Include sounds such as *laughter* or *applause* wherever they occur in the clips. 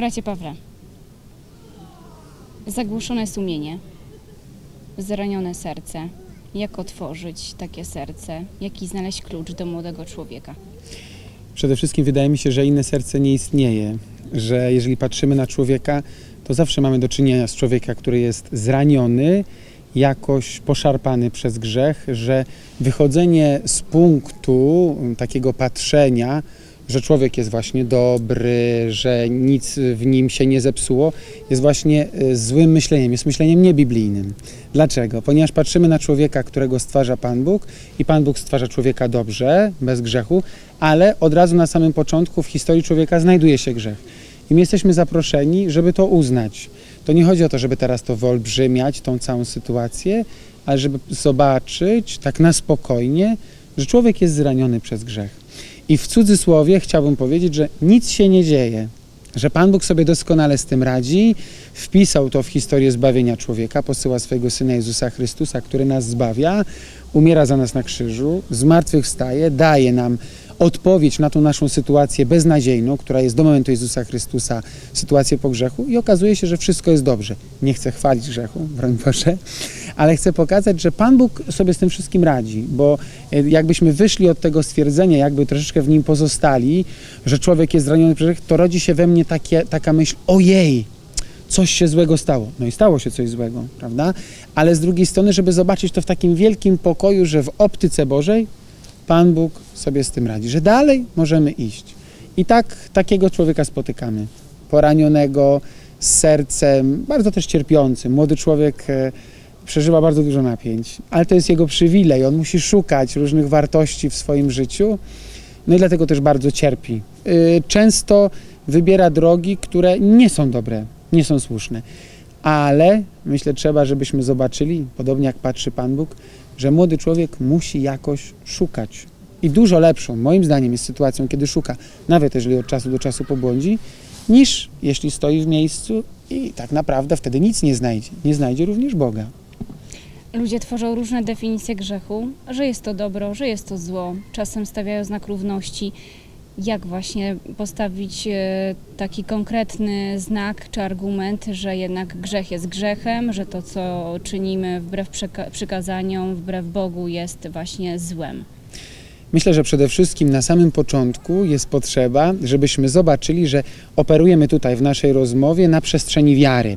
Bracie Pawle, zagłuszone sumienie, zranione serce. Jak otworzyć takie serce? Jaki znaleźć klucz do młodego człowieka? Przede wszystkim wydaje mi się, że inne serce nie istnieje, że jeżeli patrzymy na człowieka, to zawsze mamy do czynienia z człowieka, który jest zraniony, jakoś poszarpany przez grzech, że wychodzenie z punktu takiego patrzenia, że człowiek jest właśnie dobry, że nic w nim się nie zepsuło, jest właśnie y, złym myśleniem, jest myśleniem niebiblijnym. Dlaczego? Ponieważ patrzymy na człowieka, którego stwarza Pan Bóg i Pan Bóg stwarza człowieka dobrze, bez grzechu, ale od razu na samym początku w historii człowieka znajduje się grzech. I my jesteśmy zaproszeni, żeby to uznać. To nie chodzi o to, żeby teraz to wyolbrzymiać, tą całą sytuację, ale żeby zobaczyć tak na spokojnie, że człowiek jest zraniony przez grzech. I w cudzysłowie chciałbym powiedzieć, że nic się nie dzieje, że Pan Bóg sobie doskonale z tym radzi, wpisał to w historię zbawienia człowieka, posyła swojego Syna Jezusa Chrystusa, który nas zbawia, umiera za nas na krzyżu, zmartwychwstaje, daje nam odpowiedź na tą naszą sytuację beznadziejną, która jest do momentu Jezusa Chrystusa, sytuację po grzechu i okazuje się, że wszystko jest dobrze. Nie chcę chwalić grzechu, broń Boże, ale chcę pokazać, że Pan Bóg sobie z tym wszystkim radzi, bo e, jakbyśmy wyszli od tego stwierdzenia, jakby troszeczkę w nim pozostali, że człowiek jest zraniony przez grzech, to rodzi się we mnie takie, taka myśl, ojej, coś się złego stało. No i stało się coś złego, prawda? Ale z drugiej strony, żeby zobaczyć to w takim wielkim pokoju, że w optyce Bożej Pan Bóg sobie z tym radzi, że dalej możemy iść. I tak takiego człowieka spotykamy. Poranionego, z sercem, bardzo też cierpiącym. Młody człowiek e, przeżywa bardzo dużo napięć, ale to jest jego przywilej. On musi szukać różnych wartości w swoim życiu, no i dlatego też bardzo cierpi. Y, Często wybiera drogi, które nie są dobre, nie są słuszne. Ale myślę, trzeba, żebyśmy zobaczyli, podobnie jak patrzy Pan Bóg, że młody człowiek musi jakoś szukać. I dużo lepszą, moim zdaniem, jest sytuacją, kiedy szuka, nawet jeżeli od czasu do czasu pobłądzi, niż jeśli stoi w miejscu i tak naprawdę wtedy nic nie znajdzie. Nie znajdzie również Boga. Ludzie tworzą różne definicje grzechu, że jest to dobro, że jest to zło. Czasem stawiają znak równości. Jak właśnie postawić e, taki konkretny znak czy argument, że jednak grzech jest grzechem, że to, co czynimy wbrew przykazaniom, wbrew Bogu, jest właśnie złem? Myślę, że przede wszystkim na samym początku jest potrzeba, żebyśmy zobaczyli, że operujemy tutaj w naszej rozmowie na przestrzeni wiary,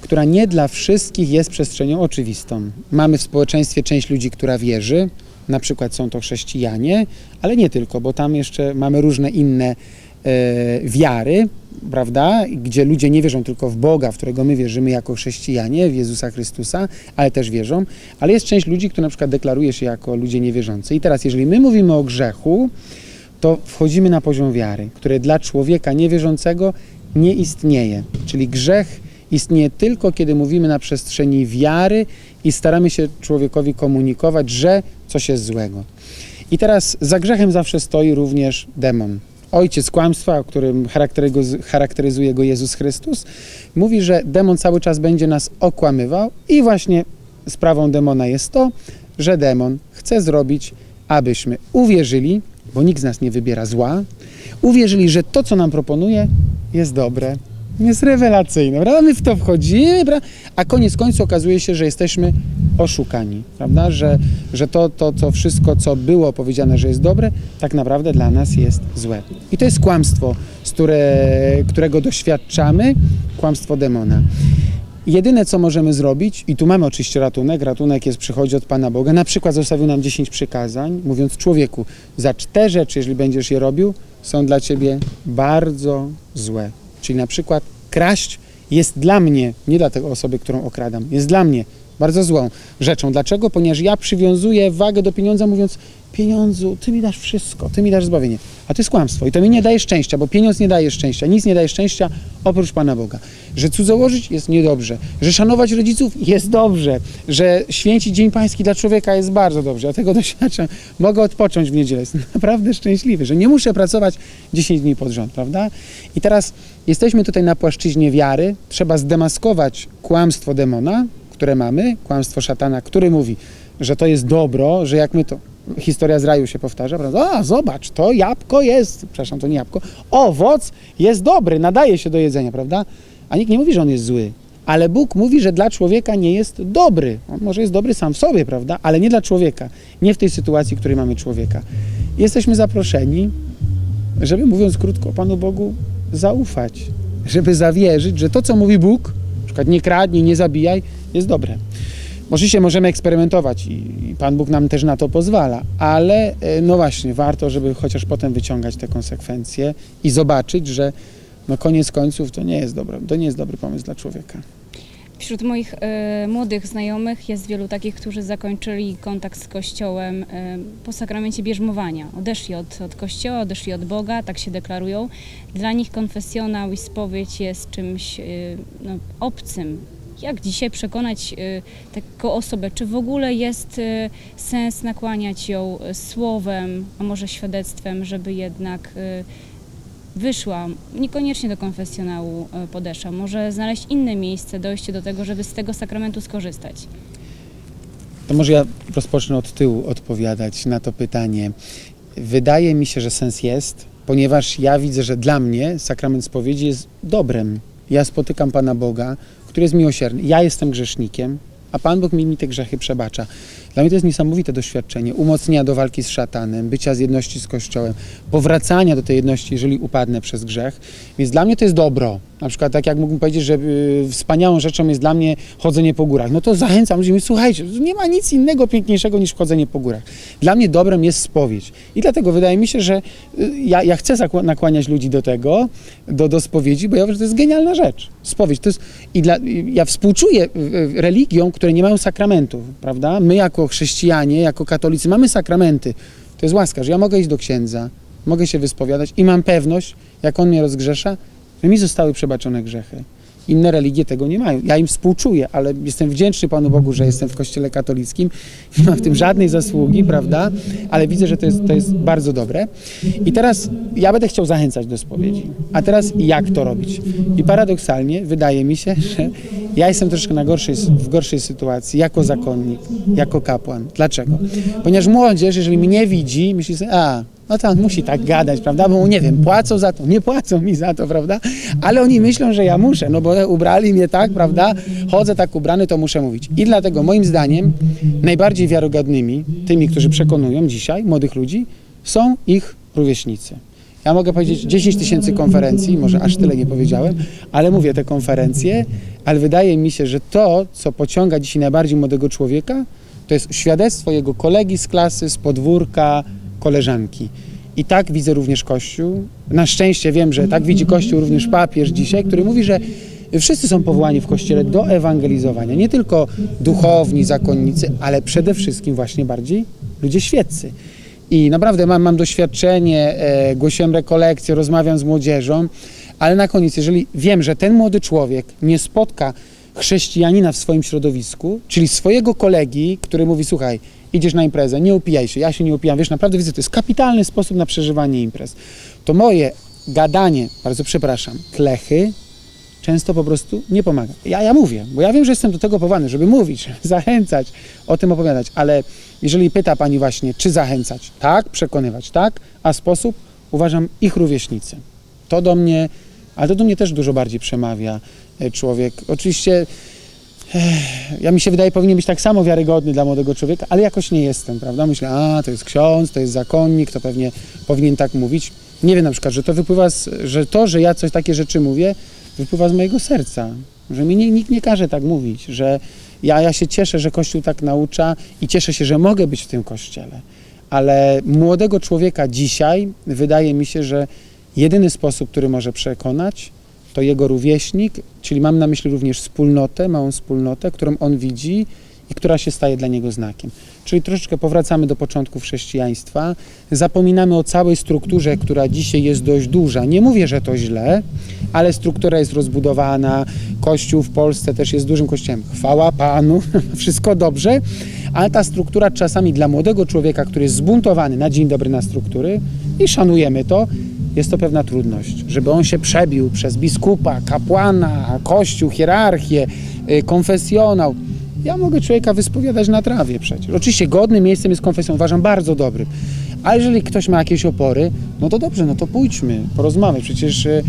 która nie dla wszystkich jest przestrzenią oczywistą. Mamy w społeczeństwie część ludzi, która wierzy, na przykład są to chrześcijanie, ale nie tylko, bo tam jeszcze mamy różne inne e, wiary, prawda, gdzie ludzie nie wierzą tylko w Boga, w którego my wierzymy jako chrześcijanie, w Jezusa Chrystusa, ale też wierzą, ale jest część ludzi, która na przykład deklaruje się jako ludzie niewierzący. I teraz, jeżeli my mówimy o grzechu, to wchodzimy na poziom wiary, który dla człowieka niewierzącego nie istnieje. Czyli grzech istnieje tylko, kiedy mówimy na przestrzeni wiary i staramy się człowiekowi komunikować, że coś jest złego. I teraz za grzechem zawsze stoi również demon. Ojciec kłamstwa, którym charakteryzuje go Jezus Chrystus, mówi, że demon cały czas będzie nas okłamywał i właśnie sprawą demona jest to, że demon chce zrobić, abyśmy uwierzyli, bo nikt z nas nie wybiera zła, uwierzyli, że to, co nam proponuje, jest dobre, jest rewelacyjne, prawda? My w to wchodzimy, prawda? a koniec końców okazuje się, że jesteśmy oszukani, prawda? Że, że to, to, to wszystko, co było powiedziane, że jest dobre, tak naprawdę dla nas jest złe. I to jest kłamstwo, z które, którego doświadczamy, kłamstwo demona. Jedyne, co możemy zrobić, i tu mamy oczywiście ratunek, ratunek jest, przychodzi od Pana Boga, na przykład zostawił nam 10 przykazań, mówiąc człowieku, za cztery rzeczy, jeżeli będziesz je robił, są dla Ciebie bardzo złe. Czyli na przykład kraść jest dla mnie, nie dla tej osoby, którą okradam, jest dla mnie bardzo złą rzeczą. Dlaczego? Ponieważ ja przywiązuję wagę do pieniądza, mówiąc pieniądzu, Ty mi dasz wszystko, Ty mi dasz zbawienie. A to jest kłamstwo i to mi nie daje szczęścia, bo pieniądz nie daje szczęścia, nic nie daje szczęścia oprócz Pana Boga. Że cudzołożyć jest niedobrze, że szanować rodziców jest dobrze, że święcić Dzień Pański dla człowieka jest bardzo dobrze. Ja tego doświadczam. Mogę odpocząć w niedzielę. Jestem naprawdę szczęśliwy, że nie muszę pracować 10 dni pod rząd, prawda? I teraz jesteśmy tutaj na płaszczyźnie wiary. Trzeba zdemaskować kłamstwo demona, które mamy, kłamstwo szatana, który mówi, że to jest dobro, że jak my to historia z raju się powtarza, prawda? A, zobacz, to jabłko jest, przepraszam, to nie jabłko, owoc jest dobry, nadaje się do jedzenia, prawda? A nikt nie mówi, że on jest zły. Ale Bóg mówi, że dla człowieka nie jest dobry. On może jest dobry sam w sobie, prawda? Ale nie dla człowieka. Nie w tej sytuacji, w której mamy człowieka. Jesteśmy zaproszeni, żeby mówiąc krótko Panu Bogu zaufać, żeby zawierzyć, że to, co mówi Bóg, przykład nie kradnij, nie zabijaj, jest dobre. Oczywiście możemy eksperymentować i Pan Bóg nam też na to pozwala, ale e, no właśnie, warto, żeby chociaż potem wyciągać te konsekwencje i zobaczyć, że no koniec końców to nie jest dobry, to nie jest dobry pomysł dla człowieka. Wśród moich e, młodych znajomych jest wielu takich, którzy zakończyli kontakt z Kościołem e, po sakramencie bierzmowania. Odeszli od, od Kościoła, odeszli od Boga, tak się deklarują. Dla nich konfesjonał i spowiedź jest czymś e, no, obcym. Jak dzisiaj przekonać e, taką osobę, czy w ogóle jest e, sens nakłaniać ją słowem, a może świadectwem, żeby jednak e, wyszła, niekoniecznie do konfesjonału e, podeszła, może znaleźć inne miejsce, dojście do tego, żeby z tego sakramentu skorzystać. To może ja rozpocznę od tyłu odpowiadać na to pytanie. Wydaje mi się, że sens jest, ponieważ ja widzę, że dla mnie sakrament spowiedzi jest dobrem. Ja spotykam Pana Boga, który jest miłosierny. Ja jestem grzesznikiem, a Pan Bóg mi, mi te grzechy przebacza. Dla mnie to jest niesamowite doświadczenie umocnienia do walki z szatanem, bycia z jedności z Kościołem, powracania do tej jedności, jeżeli upadnę przez grzech. Więc dla mnie to jest dobro. Na przykład tak jak mógłbym powiedzieć, że y, wspaniałą rzeczą jest dla mnie chodzenie po górach. No to zachęcam ludzi, słuchajcie, nie ma nic innego piękniejszego niż chodzenie po górach. Dla mnie dobrem jest spowiedź. I dlatego wydaje mi się, że y, ja, ja chcę nakłaniać ludzi do tego, do, do spowiedzi, bo ja uważam, że to jest genialna rzecz. Spowiedź to jest, i dla, ja współczuję y, religiom, które nie mają sakramentów, prawda? My jako chrześcijanie, jako katolicy mamy sakramenty. To jest łaska, że ja mogę iść do księdza, mogę się wyspowiadać i mam pewność, jak on mnie rozgrzesza, że mi zostały przebaczone grzechy. Inne religie tego nie mają. Ja im współczuję, ale jestem wdzięczny Panu Bogu, że jestem w Kościele katolickim. Nie mam w tym żadnej zasługi, prawda? Ale widzę, że to jest, to jest bardzo dobre. I teraz ja będę chciał zachęcać do spowiedzi. A teraz jak to robić? I paradoksalnie wydaje mi się, że ja jestem troszkę na gorszej, w gorszej sytuacji jako zakonnik, jako kapłan. Dlaczego? Ponieważ młodzież, jeżeli mnie widzi, myśli sobie, a, no to on musi tak gadać, prawda? Bo nie wiem, płacą za to, nie płacą mi za to, prawda? Ale oni myślą, że ja muszę, no bo ubrali mnie tak, prawda? Chodzę tak ubrany, to muszę mówić. I dlatego moim zdaniem najbardziej wiarygodnymi, tymi, którzy przekonują dzisiaj młodych ludzi, są ich rówieśnicy. Ja mogę powiedzieć 10 tysięcy konferencji, może aż tyle nie powiedziałem, ale mówię te konferencje, ale wydaje mi się, że to, co pociąga dzisiaj najbardziej młodego człowieka, to jest świadectwo jego kolegi z klasy, z podwórka, koleżanki. I tak widzę również Kościół. Na szczęście wiem, że tak widzi Kościół również papież dzisiaj, który mówi, że wszyscy są powołani w Kościele do ewangelizowania. Nie tylko duchowni, zakonnicy, ale przede wszystkim właśnie bardziej ludzie świeccy. I naprawdę mam, mam doświadczenie, e, głosiłem rekolekcje, rozmawiam z młodzieżą, ale na koniec, jeżeli wiem, że ten młody człowiek nie spotka chrześcijanina w swoim środowisku, czyli swojego kolegi, który mówi, słuchaj, idziesz na imprezę, nie upijaj się, ja się nie upijam, wiesz, naprawdę widzę, to jest kapitalny sposób na przeżywanie imprez. To moje gadanie, bardzo przepraszam, klechy, często po prostu nie pomaga. Ja, ja mówię, bo ja wiem, że jestem do tego powołany, żeby mówić, *laughs* zachęcać, o tym opowiadać, ale jeżeli pyta Pani właśnie, czy zachęcać, tak, przekonywać, tak, a sposób, uważam, ich rówieśnicy. To do mnie, ale to do mnie też dużo bardziej przemawia e, człowiek. Oczywiście ja mi się wydaje, powinien być tak samo wiarygodny dla młodego człowieka, ale jakoś nie jestem, prawda? Myślę, a to jest ksiądz, to jest zakonnik, to pewnie powinien tak mówić. Nie wiem na przykład, że to wypływa, z, że to, że ja coś takie rzeczy mówię, wypływa z mojego serca, że mi nie, nikt nie każe tak mówić, że ja, ja się cieszę, że Kościół tak naucza i cieszę się, że mogę być w tym Kościele. Ale młodego człowieka dzisiaj wydaje mi się, że jedyny sposób, który może przekonać, to jego rówieśnik, czyli mam na myśli również wspólnotę, małą wspólnotę, którą on widzi i która się staje dla niego znakiem. Czyli troszeczkę powracamy do początków chrześcijaństwa, zapominamy o całej strukturze, która dzisiaj jest dość duża. Nie mówię, że to źle, ale struktura jest rozbudowana, Kościół w Polsce też jest dużym kościołem. Chwała Panu, *laughs* wszystko dobrze, ale ta struktura czasami dla młodego człowieka, który jest zbuntowany na dzień dobry na struktury i szanujemy to, jest to pewna trudność, żeby on się przebił przez biskupa, kapłana, kościół, hierarchię, y, konfesjonał. Ja mogę człowieka wyspowiadać na trawie przecież. Oczywiście godnym miejscem jest konfesją, uważam bardzo dobrym. A jeżeli ktoś ma jakieś opory, no to dobrze, no to pójdźmy, porozmawiać. Przecież e,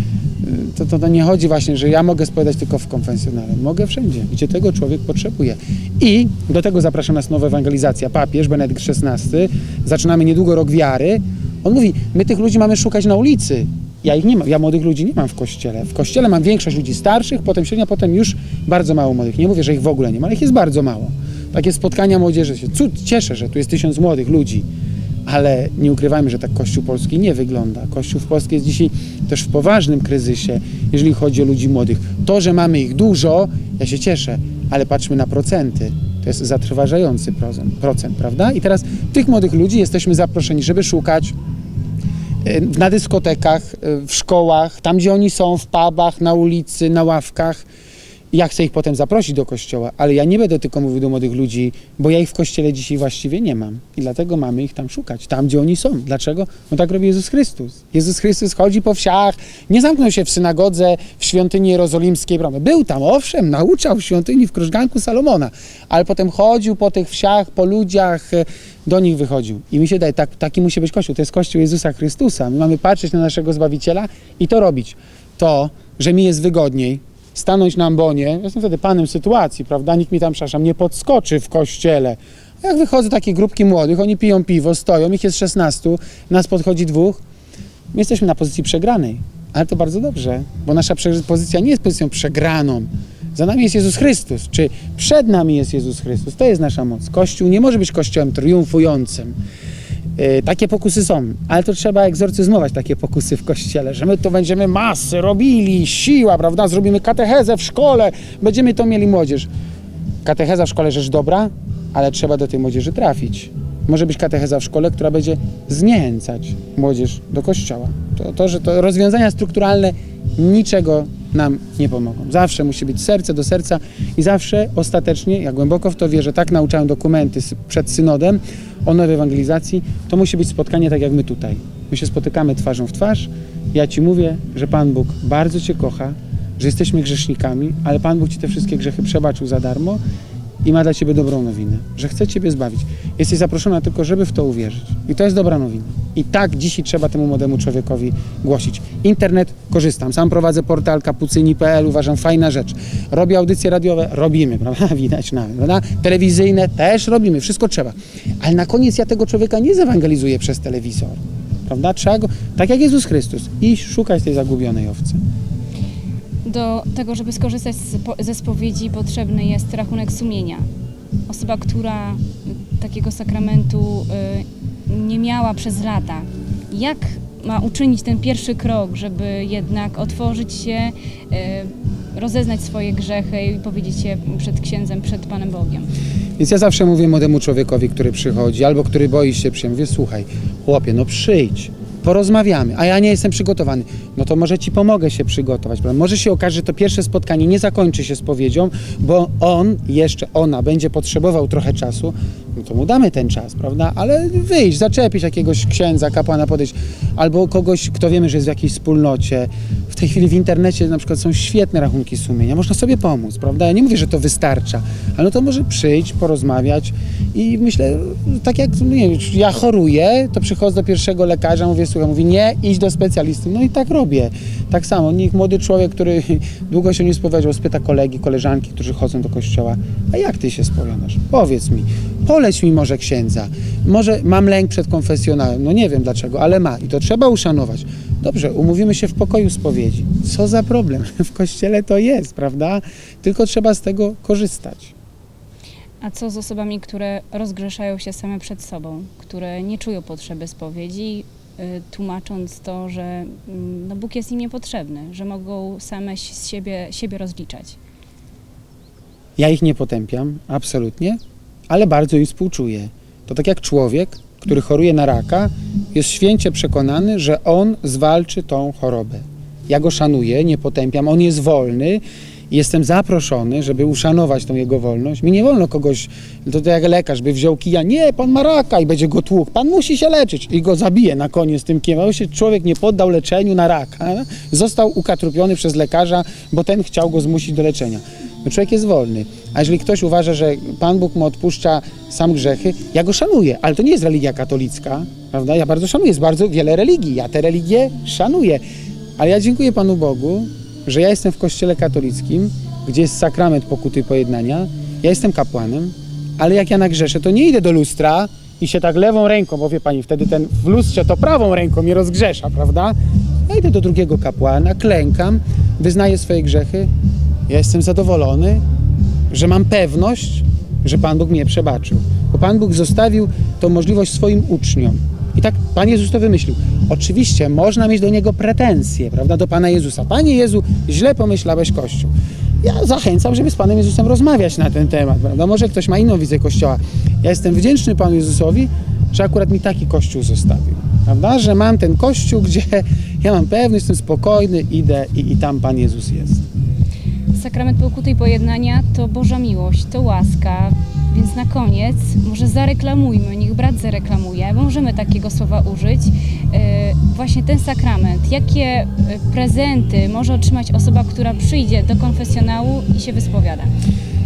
to, to, to nie chodzi właśnie, że ja mogę spowiadać tylko w konfesjonale. Mogę wszędzie, gdzie tego człowiek potrzebuje. I do tego zaprasza nas nowa ewangelizacja. Papież Benedykt XVI, zaczynamy niedługo rok wiary. On mówi, my tych ludzi mamy szukać na ulicy. Ja ich nie mam, ja młodych ludzi nie mam w kościele. W kościele mam większość ludzi starszych, potem średnia, potem już bardzo mało młodych. Nie mówię, że ich w ogóle nie ma, ale ich jest bardzo mało. Takie spotkania młodzieży się cud, cieszę, że tu jest tysiąc młodych ludzi, ale nie ukrywajmy, że tak Kościół Polski nie wygląda. Kościół w Polsce jest dzisiaj też w poważnym kryzysie, jeżeli chodzi o ludzi młodych. To, że mamy ich dużo, ja się cieszę, ale patrzmy na procenty. To jest zatrważający procent, procent, prawda? I teraz tych młodych ludzi jesteśmy zaproszeni, żeby szukać na dyskotekach, w szkołach, tam gdzie oni są, w pubach, na ulicy, na ławkach. Ja chcę ich potem zaprosić do kościoła, ale ja nie będę tylko mówił do młodych ludzi, bo ja ich w kościele dzisiaj właściwie nie mam. I dlatego mamy ich tam szukać, tam gdzie oni są. Dlaczego? No tak robi Jezus Chrystus. Jezus Chrystus chodzi po wsiach, nie zamknął się w synagodze w świątyni jerozolimskiej. Prawda? Był tam, owszem, nauczał w świątyni w krużganku Salomona, ale potem chodził po tych wsiach, po ludziach, e, do nich wychodził. I mi się daje, tak, taki musi być Kościół. To jest Kościół Jezusa Chrystusa. My mamy patrzeć na naszego Zbawiciela i to robić. To, że mi jest wygodniej, stanąć na ambonie, jestem wtedy panem sytuacji, prawda? Nikt mi tam, przepraszam, nie podskoczy w kościele. A Jak wychodzą takie grupki młodych, oni piją piwo, stoją, ich jest 16, nas podchodzi dwóch, my jesteśmy na pozycji przegranej. Ale to bardzo dobrze, bo nasza pozycja nie jest pozycją przegraną. Za nami jest Jezus Chrystus, czy przed nami jest Jezus Chrystus. To jest nasza moc. Kościół nie może być kościołem triumfującym. Yy, takie pokusy są, ale to trzeba egzorcyzmować takie pokusy w kościele, że my to będziemy masy robili, siła, prawda? Zrobimy katechezę w szkole, będziemy to mieli młodzież. Katecheza w szkole rzecz dobra, ale trzeba do tej młodzieży trafić. Może być katecheza w szkole, która będzie zniechęcać młodzież do kościoła. To, to że to rozwiązania strukturalne niczego nam nie pomogą. Zawsze musi być serce do serca i zawsze ostatecznie, ja głęboko w to wierzę, tak nauczałem dokumenty przed synodem o nowej ewangelizacji, to musi być spotkanie tak jak my tutaj. My się spotykamy twarzą w twarz. Ja Ci mówię, że Pan Bóg bardzo Cię kocha, że jesteśmy grzesznikami, ale Pan Bóg Ci te wszystkie grzechy przebaczył za darmo i ma dla Ciebie dobrą nowinę, że chce Ciebie zbawić. Jesteś zaproszona tylko, żeby w to uwierzyć. I to jest dobra nowina. I tak dzisiaj trzeba temu młodemu człowiekowi głosić. Internet korzystam. Sam prowadzę portal kapucyni.pl, uważam fajna rzecz. Robię audycje radiowe, robimy, *laughs* prawda? Widać nawet, prawda? Telewizyjne też robimy, wszystko trzeba. Ale na koniec ja tego człowieka nie zewangelizuję przez telewizor. Prawda? Trzeba go, tak jak Jezus Chrystus, iść szukać tej zagubionej owcy. Do tego, żeby skorzystać ze spowiedzi, potrzebny jest rachunek sumienia. Osoba, która takiego sakramentu y, nie miała przez lata, jak ma uczynić ten pierwszy krok, żeby jednak otworzyć się, y, rozeznać swoje grzechy i powiedzieć je przed księdzem, przed Panem Bogiem? Więc ja zawsze mówię młodemu człowiekowi, który przychodzi, albo który boi się przyjść, mówię, słuchaj, chłopie, no przyjdź, porozmawiamy, a ja nie jestem przygotowany, no to może ci pomogę się przygotować. Prawda? Może się okaże, że to pierwsze spotkanie nie zakończy się spowiedzią, bo on jeszcze, ona będzie potrzebował trochę czasu, no to mu damy ten czas, prawda? Ale wyjść, zaczepić jakiegoś księdza, kapłana, podejść, albo kogoś, kto wiemy, że jest w jakiejś wspólnocie. W tej chwili w internecie na przykład są świetne rachunki sumienia, można sobie pomóc, prawda? Ja nie mówię, że to wystarcza, ale no to może przyjść, porozmawiać i myślę, tak jak nie wiem, ja choruję, to przychodzę do pierwszego lekarza, mówię, słuchaj, mówi nie, idź do specjalisty. No i tak robię. Tak samo, niech młody człowiek, który *laughs* długo się nie spowiadał, spyta kolegi, koleżanki, którzy chodzą do kościoła, a jak ty się spowiadasz? Powiedz mi, poleć mi może księdza. Może mam lęk przed konfesjonałem, no nie wiem dlaczego, ale ma i to trzeba uszanować. Dobrze, umówimy się w pokoju spowiedzi. Co za problem? *laughs* W kościele to jest, prawda? Tylko trzeba z tego korzystać. A co z osobami, które rozgrzeszają się same przed sobą, które nie czują potrzeby spowiedzi, y, tłumacząc to, że mm, no, Bóg jest im niepotrzebny, że mogą same z siebie, siebie rozliczać? Ja ich nie potępiam, absolutnie, ale bardzo im współczuję. To tak jak człowiek, który choruje na raka, jest święcie przekonany, że on zwalczy tą chorobę. Ja go szanuję, nie potępiam, on jest wolny. Jestem zaproszony, żeby uszanować tą jego wolność. Mi nie wolno kogoś, to, to jak lekarz by wziął kija, nie, pan ma raka i będzie go tłukł, pan musi się leczyć i go zabije na koniec tym kijem. A się człowiek nie poddał leczeniu na raka, został ukatrupiony przez lekarza, bo ten chciał go zmusić do leczenia. No człowiek jest wolny. A jeżeli ktoś uważa, że Pan Bóg mu odpuszcza sam grzechy, ja go szanuję, ale to nie jest religia katolicka, prawda? Ja bardzo szanuję, jest bardzo wiele religii, ja te religie szanuję. Ale ja dziękuję Panu Bogu, że ja jestem w kościele katolickim, gdzie jest sakrament pokuty i pojednania. Ja jestem kapłanem, ale jak ja nagrzeszę, to nie idę do lustra i się tak lewą ręką, bo wie pani, wtedy ten w lustrze to prawą ręką mnie rozgrzesza, prawda? Ja idę do drugiego kapłana, klękam, wyznaję swoje grzechy. Ja jestem zadowolony, że mam pewność, że Pan Bóg mnie przebaczył. Bo Pan Bóg zostawił tą możliwość swoim uczniom. I tak Pan Jezus to wymyślił. Oczywiście można mieć do Niego pretensje, prawda, do Pana Jezusa. Panie Jezu, źle pomyślałeś Kościół. Ja zachęcam, żeby z Panem Jezusem rozmawiać na ten temat, prawda? Może ktoś ma inną wizję Kościoła. Ja jestem wdzięczny Panu Jezusowi, że akurat mi taki Kościół zostawił, prawda? Że mam ten Kościół, gdzie *laughs* ja mam pewność, jestem spokojny, idę i, i tam Pan Jezus jest. Sakrament pokuty i pojednania to Boża miłość, to łaska. Więc na koniec może zareklamujmy, niech brat zareklamuje, możemy takiego słowa użyć. E, Właśnie ten sakrament, jakie e, prezenty może otrzymać osoba, która przyjdzie do konfesjonału i się wyspowiada?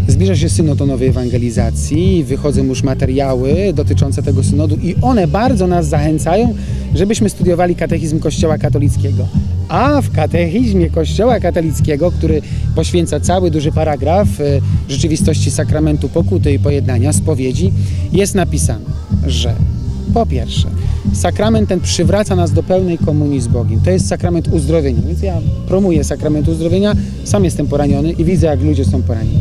Zbliża się synod o nowej ewangelizacji, wychodzą już materiały dotyczące tego synodu i one bardzo nas zachęcają, żebyśmy studiowali katechizm Kościoła katolickiego. A w katechizmie Kościoła katolickiego, który poświęca cały duży paragraf y, rzeczywistości sakramentu pokuty i pojednania, spowiedzi, jest napisane, że po pierwsze, sakrament ten przywraca nas do pełnej komunii z Bogiem. To jest sakrament uzdrowienia, więc ja promuję sakrament uzdrowienia, sam jestem poraniony i widzę, jak ludzie są poranieni.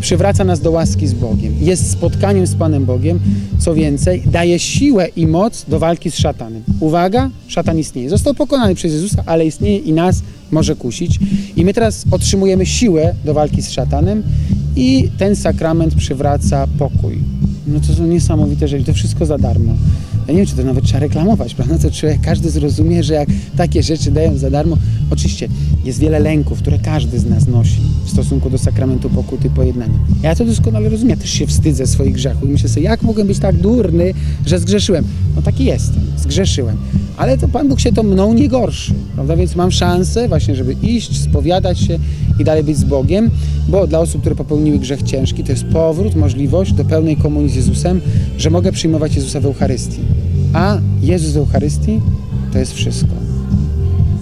Przywraca nas do łaski z Bogiem, jest spotkaniem z Panem Bogiem, co więcej, daje siłę i moc do walki z szatanem. Uwaga, szatan istnieje. Został pokonany przez Jezusa, ale istnieje i nas może kusić. I my teraz otrzymujemy siłę do walki z szatanem i ten sakrament przywraca pokój. No to są niesamowite rzeczy, to wszystko za darmo. Ja nie wiem, czy to nawet trzeba reklamować, *laughs* prawda? To człowiek, każdy zrozumie, że jak takie rzeczy dają za darmo, oczywiście jest wiele lęków, które każdy z nas nosi w stosunku do sakramentu pokuty i pojednania. Ja to doskonale rozumiem, ja też się wstydzę swoich grzechów i myślę sobie, jak mogłem być tak durny, że zgrzeszyłem? No taki jestem, zgrzeszyłem. Ale to Pan Bóg się to mną nie gorszy, prawda? Więc mam szansę właśnie, żeby iść, spowiadać się i dalej być z Bogiem, bo dla osób, które popełniły grzech ciężki, to jest powrót, możliwość do pełnej komunii z Jezusem, że mogę przyjmować Jezusa w Eucharystii. A Jezus w Eucharystii to jest wszystko.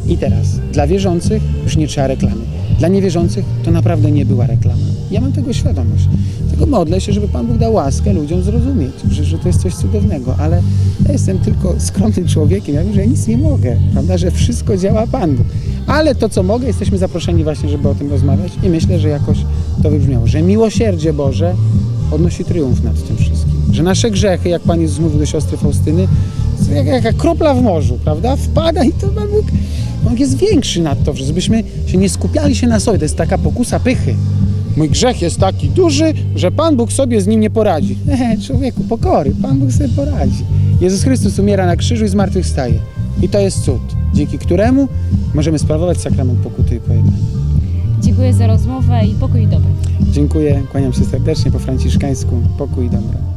I teraz, dla wierzących już nie trzeba reklamy. Dla niewierzących to naprawdę nie była reklama. Ja mam tego świadomość. Tylko modlę się, żeby Pan Bóg dał łaskę ludziom zrozumieć, że, że to jest coś cudownego, ale ja jestem tylko skromnym człowiekiem. Ja wiem, że ja nic nie mogę, prawda, że wszystko działa Pan Bóg. Ale to, co mogę, jesteśmy zaproszeni właśnie, żeby o tym rozmawiać i myślę, że jakoś to wybrzmiało, że miłosierdzie Boże odnosi triumf nad tym wszystkim. Że nasze grzechy, jak Pan Jezus mówił do siostry Faustyny, są jak, jaka kropla w morzu, prawda? Wpada i to Pan Bóg jest większy nad to, żebyśmy się nie skupiali się na sobie. To jest taka pokusa pychy. Mój grzech jest taki duży, że Pan Bóg sobie z nim nie poradzi. *laughs* Nie, człowieku, pokory, Pan Bóg sobie poradzi. Jezus Chrystus umiera na krzyżu i zmartwychwstaje. I to jest cud, dzięki któremu możemy sprawować sakrament pokuty i pojednania. Dziękuję za rozmowę i pokój i dobro. Dziękuję, kłaniam się serdecznie po franciszkańsku. Pokój i dobro.